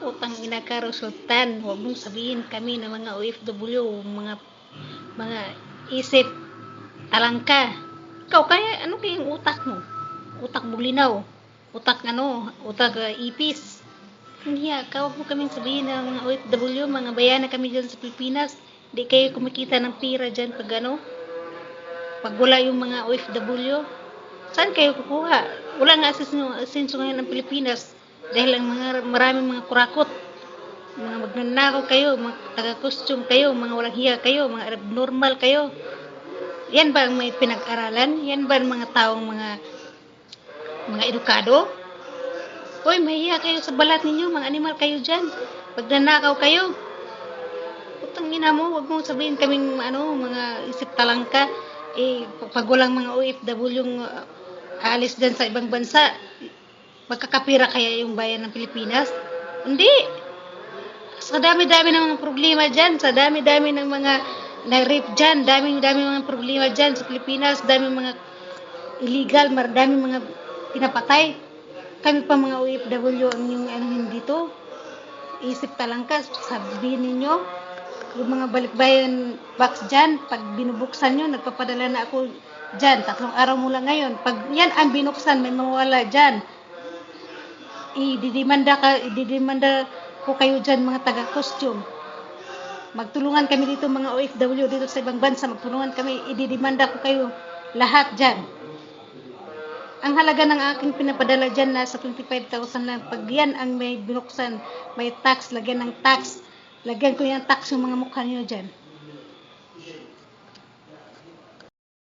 Utang ina ka, Sultan. Huwag mong sabihin kami na mga OFW, mga mga isip talangka. Ikaw kaya, ano kayang utak mo? Utak bulinaw. Utak ano, utak uh, ipis. Hindi ah, kawag mo kaming sabihin na mga OFW, mga bayana kami dyan sa Pilipinas. Hindi kayo kumikita ng pira dyan pag ano, pag wala yung mga OFW. Saan kayo kukuha? Wala nga asenso ngayon ng Pilipinas dahil ang mga maraming mga kurakot mga magnanakaw kayo, mga taga-costume kayo, mga walang hiya kayo, mga abnormal kayo. Yan ba ang may pinag-aralan? Yan ba ang mga taong mga mga edukado? Hoy, mahiya kayo sa balat ninyo, mga animal kayo dyan. Pag nanakaw kayo, putang ina mo, wag mong sabihin kaming ano, mga isip talangka. Eh, pag walang mga OFW yung uh, aalis dyan sa ibang bansa, magkakapira kaya yung bayan ng Pilipinas? Hindi. Sa dami-dami ng mga problema dyan, sa dami-dami ng mga na-rape dyan, dami-dami mga problema dyan sa Pilipinas, dami mga illegal, marami mga pinapatay. Kami pa mga OFW ang yung ano dito. Isip talangka, sabihin ninyo, yung mga balikbayan box dyan, pag binubuksan nyo, nagpapadala na ako dyan, tatlong araw mula ngayon. Pag yan ang binuksan, may mawala dyan. Ididimanda ka, ididimanda ko kayo dyan mga taga-costume. Magtulungan kami dito mga OFW dito sa ibang bansa, magtulungan kami, ididimanda ko kayo lahat dyan. Ang halaga ng aking pinapadala dyan na sa 25,000 lang. Pag yan ang may binuksan, may tax, lagyan ng tax. Lagyan ko yung tax yung mga mukha niyo dyan.